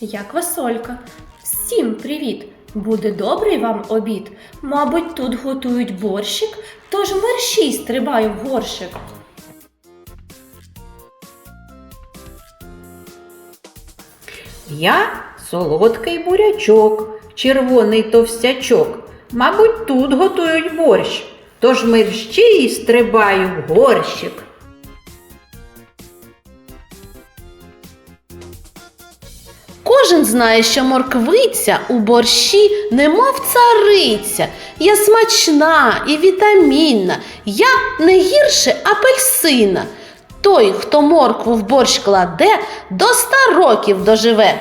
я квасолька. Всім привіт! Буде добрий вам обід. Мабуть, тут готують борщик, тож мерщій стрибаю в горщик. Я солодкий бурячок, червоний товстячок. Мабуть, тут готують борщ. Тож мерщій стрибаю в горщик. Кожен знає, що морквиця у борщі немов цариця. Я смачна і вітамінна, я не гірше апельсина. Той, хто моркву в борщ кладе, до ста років доживе.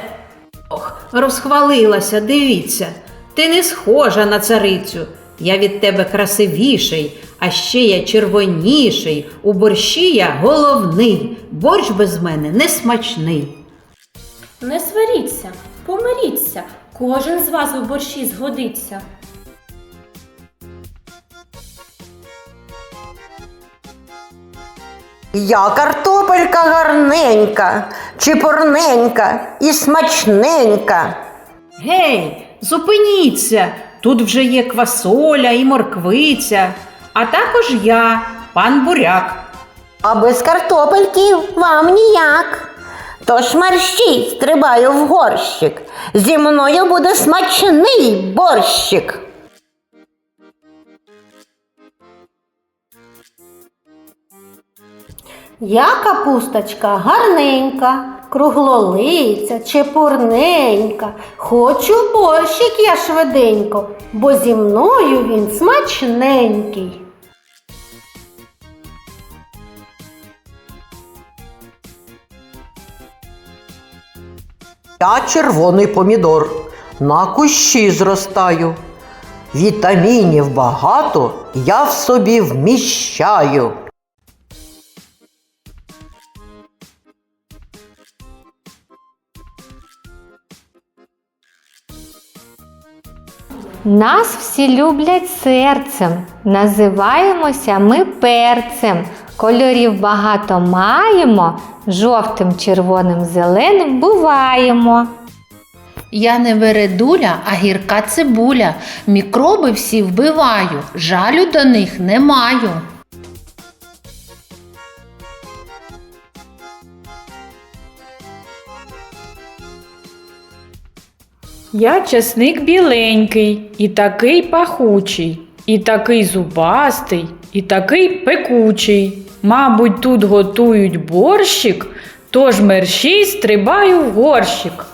Ох, розхвалилася, дивіться. Ти не схожа на царицю. Я від тебе красивіший, а ще я червоніший. У борщі я головний. Борщ без мене не смачний. Не сваріться, помиріться, кожен з вас у борщі згодиться. Я картопелька гарненька, чіпурненька і смачненька. Гей, зупиніться! Тут вже є квасоля і морквиця, а також я, пан буряк. А без картопельки вам ніяк. Тож мерщій стрибаю в горщик. Зі мною буде смачний борщик. Я капусточка гарненька, круглолиця, чепурненька. Хочу борщик я швиденько, бо зі мною він смачненький. Я червоний помідор, на кущі зростаю. Вітамінів багато я в собі вміщаю. Нас всі люблять серцем, називаємося ми перцем. Кольорів багато маємо, жовтим, червоним, зеленим буваємо. Я не вередуля, а гірка цибуля. Мікроби всі вбиваю, жалю до них не маю. Я часник біленький, і такий пахучий, і такий зубастий, і такий пекучий. Мабуть, тут готують борщик, тож мерщій стрибаю в горщик.